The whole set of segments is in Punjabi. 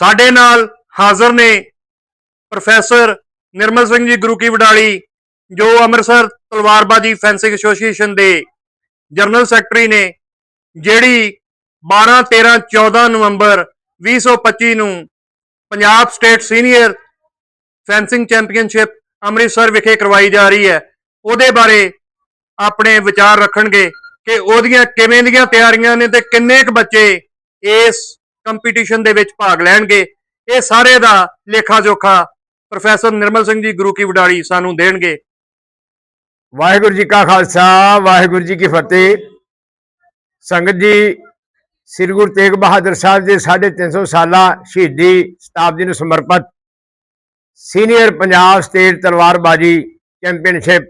ਸਾਡੇ ਨਾਲ ਹਾਜ਼ਰ ਨੇ ਪ੍ਰੋਫੈਸਰ ਨਿਰਮਲ ਸਿੰਘ ਜੀ, ਗੁਰੂ ਕੀ ਵਡਾਲੀ, ਜੋ ਅੰਮ੍ਰਿਤਸਰ ਤਲਵਾਰਬਾਜੀ ਫੈਂਸਿੰਗ ਐਸੋਸੀਏਸ਼ਨ ਦੇ ਜਨਰਲ ਸੈਕਟਰੀ ਨੇ, ਜਿਹੜੀ 12 13 14 ਨਵੰਬਰ 2025 ਨੂੰ Punjab state senior fencing championship Amritsar ਵਿਖੇ ਕਰਵਾਈ ਜਾ ਰਹੀ ਹੈ। ਉਹਦੇ ਬਾਰੇ ਆਪਣੇ ਵਿਚਾਰ ਰੱਖਣਗੇ ਕਿ ਉਹਦੀਆਂ ਕਿਵੇਂ ਦੀਆਂ ਤਿਆਰੀਆਂ ਨੇ ਤੇ ਕਿੰਨੇ ਕੁ ਬੱਚੇ ਇਸ ਕੰਪੀਟੀਸ਼ਨ ਦੇ ਵਿੱਚ ਭਾਗ ਲੈਣਗੇ। ਇਹ ਸਾਰੇ ਦਾ ਲੇਖਾ ਜੋਖਾ ਪ੍ਰੋਫੈਸਰ ਨਿਰਮਲ ਸਿੰਘ ਜੀ, ਗੁਰੂ ਕੀ ਵਡਾਲੀ ਸਾਨੂੰ ਦੇਣਗੇ। ਵਾਹਿਗੁਰੂ ਜੀ ਕਾ ਖਾਲਸਾ, ਵਾਹਿਗੁਰੂ ਜੀ ਕੀ ਫਤਿਹ। ਸੰਗਤ ਜੀ, ਸ੍ਰੀ ਗੁਰੂ ਤੇਗ ਬਹਾਦਰ ਸਾਹਿਬ ਦੇ 350 ਸਾਲਾ ਸ਼ਹੀਦੀ ਸ਼ਤਾਬਦੀ ਨੂੰ ਸਮਰਪਿਤ ਸੀਨੀਅਰ ਪੰਜਾਬ ਸਟੇਟ ਤਲਵਾਰਬਾਜੀ ਚੈਂਪੀਅਨਸ਼ਿਪ।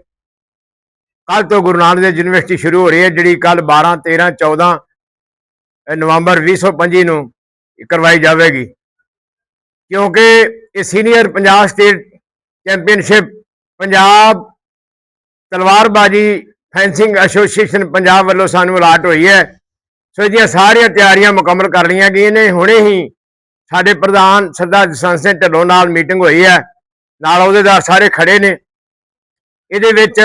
ਕੱਲ ਤੋਂ ਗੁਰੂ ਨਾਨਕ ਦੇਵ ਯੂਨੀਵਰਸਿਟੀ ਸ਼ੁਰੂ ਹੋ ਰਹੀ ਹੈ, ਜਿਹੜੀ ਕੱਲ 12 13 14 ਨਵੰਬਰ 2025 ਨੂੰ ਕਰਵਾਈ ਜਾਵੇਗੀ। ਕਿਉਂਕਿ ਇਹ senior Punjab state championship Punjab ਤਲਵਾਰਬਾਜੀ fencing association Punjab ਵੱਲੋਂ ਸਾਨੂੰ ਅਲਾਟ ਹੋਈ ਹੈ। ਸੋ ਇਹਦੀਆਂ ਸਾਰੀਆਂ ਤਿਆਰੀਆਂ ਮੁਕੰਮਲ ਕਰ ਲਈਆਂ ਗਈਆਂ ਨੇ। ਹੁਣੇ ਹੀ ਸਾਡੇ ਪ੍ਰਧਾਨ ਸਰਦਾਰ ਜਸਵੰਤ ਸਿੰਘ ਢਿੱਲੋਂ ਨਾਲ ਮੀਟਿੰਗ ਹੋਈ ਹੈ। ਨਾਲ ਅਹੁਦੇਦਾਰ ਸਾਰੇ ਖੜੇ ਨੇ। ਇਹਦੇ ਵਿੱਚ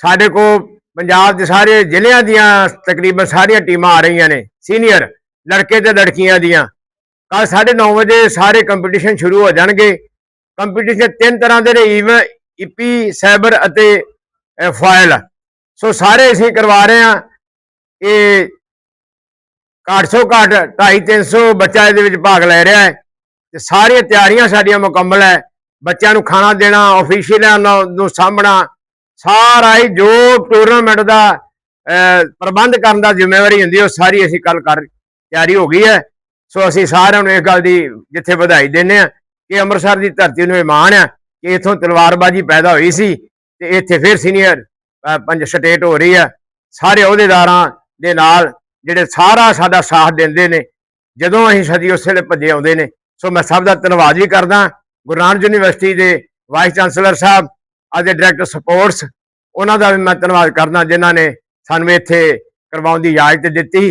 ਸਾਡੇ ਕੋਲ ਪੰਜਾਬ ਦੇ ਸਾਰੇ ਜ਼ਿਲ੍ਹਿਆਂ ਦੀਆਂ ਤਕਰੀਬਨ ਸਾਰੀਆਂ ਟੀਮਾਂ ਆ ਰਹੀਆਂ ਨੇ। ਸੀਨੀਅਰ ਲੜਕੇ ਤੇ ਲੜਕੀਆਂ ਦੀਆਂ। ਕੱਲ 9:30 ਵਜੇ ਸਾਰੇ ਕੰਪੀਟੀਸ਼ਨ ਸ਼ੁਰੂ ਹੋ ਜਾਣਗੇ। ਕੰਪੀਟੀਸ਼ਨ ਤਿੰਨ ਤਰ੍ਹਾਂ ਦੇ ਨੇ ਈਵਨ ਇਪੀ ਸਾਈਬਰ ਅਤੇ ਫਾਇਲ। ਸੋ ਸਾਰੇ ਅਸੀਂ ਕਰਵਾ ਰਹੇ ਹਾਂ। ਇਹ ਘੱਟ ਸੌ ਘੱਟ 250 ਬੱਚਾ ਇਹਦੇ ਵਿੱਚ ਭਾਗ ਲੈ ਰਿਹਾ ਹੈ। ਤੇ ਸਾਰੀਆਂ ਤਿਆਰੀਆਂ ਸਾਡੀਆਂ ਮੁਕੰਮਲ ਹੈ। ਬੱਚਿਆਂ ਨੂੰ ਖਾਣਾ ਦੇਣਾ ਅਫੀਸ਼ੀਅਲਾਂ ਨੂੰ ਸਾਂਭਣਾ। ਸਾਰਾ ਹੀ ਜੋ ਟੂਰਨਾਮੈਂਟ ਦਾ ਅਹ, ਪ੍ਰਬੰਧ ਕਰਨ ਦਾ ਜ਼ਿੰਮੇਵਾਰੀ ਹੁੰਦੀ ਉਹ ਸਾਰੀ ਅਸੀਂ ਕੱਲ ਕਰ ਤਿਆਰੀ ਹੋ ਗਈ ਹੈ। ਸੋ ਅਸੀਂ ਸਾਰਿਆਂ ਨੂੰ ਇਸ ਗੱਲ ਦੀ ਜਿੱਥੇ ਵਧਾਈ ਦਿੰਦੇ ਆ ਕਿ ਅੰਮ੍ਰਿਤਸਰ ਦੀ ਧਰਤੀ ਨੂੰ ਇਹ ਮਾਣ ਆ ਕਿ ਇਥੋਂ ਤਲਵਾਰਬਾਜ਼ੀ ਪੈਦਾ ਹੋਈ ਸੀ ਤੇ ਇੱਥੇ ਫਿਰ ਸੀਨੀਅਰ ਪੰਜ ਸਟੇਟ ਹੋ ਰਹੀ ਆ ਸਾਰੇ ਅਹੁਦੇਦਾਰਾਂ ਦੇ ਨਾਲ ਜਿਹੜੇ ਸਾਰਾ ਸਾਡਾ ਸਾਥ ਦਿੰਦੇ ਨੇ, ਜਦੋਂ ਅਸੀਂ ਸਦੀ ਉਸੇ ਵੇਲੇ ਭੱਜੇ ਆਉਂਦੇ ਨੇ, ਸੋ ਮੈਂ ਸਭ ਦਾ ਧੰਨਵਾਦ ਵੀ ਕਰਦਾ। ਗੁਰੂ ਨਾਨਕ ਯੂਨੀਵਰਸਿਟੀ ਦੇ ਵਾਈਸ ਚਾਂਸਲਰ ਸਾਹਿਬ ਅਤੇ ਡਾਇਰੈਕਟਰ ਸਪੋਰਟਸ ਉਹਨਾਂ ਦਾ ਵੀ ਮੈਂ ਧੰਨਵਾਦ ਕਰਦਾ, ਜਿਨ੍ਹਾਂ ਨੇ ਸਾਨੂੰ ਇੱਥੇ ਕਰਵਾਉਣ ਦੀ ਇਜਾਜ਼ਤ ਦਿੱਤੀ।